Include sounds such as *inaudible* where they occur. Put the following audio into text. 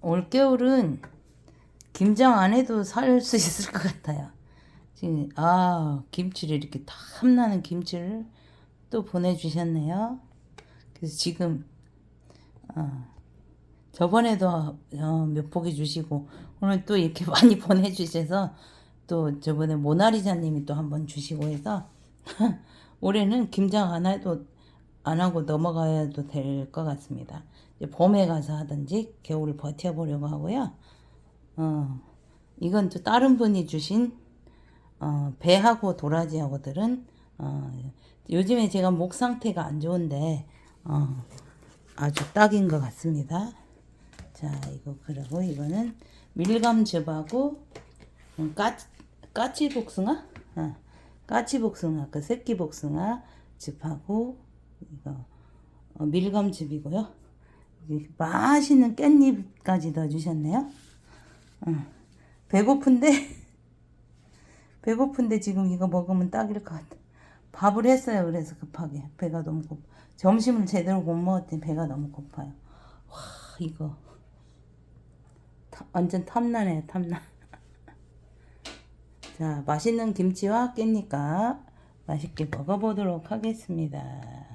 올겨울은 김장 안 해도 살 수 *laughs* 있을 것 같아요. 지금 아 김치를 이렇게 탐나는 김치를 또 보내주셨네요. 그래서 지금 어, 저번에도 어, 몇 포기 주시고 오늘 또 이렇게 *laughs* 많이 보내주셔서 또 저번에 모나리자님이 또 한 번 주시고 해서 *laughs* 올해는 김장 안 해도 안 하고 넘어가야도 될 것 같습니다. 이제 봄에 가서 하든지 겨울을 버텨보려고 하고요. 어, 이건 또 다른 분이 주신 어, 배하고 도라지하고들은 어, 요즘에 제가 목 상태가 안 좋은데 어, 아주 딱인 것 같습니다. 자, 이거 그리고 이거는 밀감즙하고 음, 까 까치 복숭아? 어, 까치 복숭아, 그 새끼 복숭아 즙하고 이거 어, 밀감즙이고요. 맛있는 깻잎까지 넣어주셨네요. 어, 배고픈데 *laughs* 배고픈데 지금 이거 먹으면 딱일 것 같아. 밥을 했어요. 그래서 급하게 배가 너무 고파. 점심을 제대로 못 먹었더니 배가 너무 고파요. 와 이거 타- 완전 탐나네요. 탐나. *laughs* 자 맛있는 김치와 깻잎과 맛있게 먹어보도록 하겠습니다.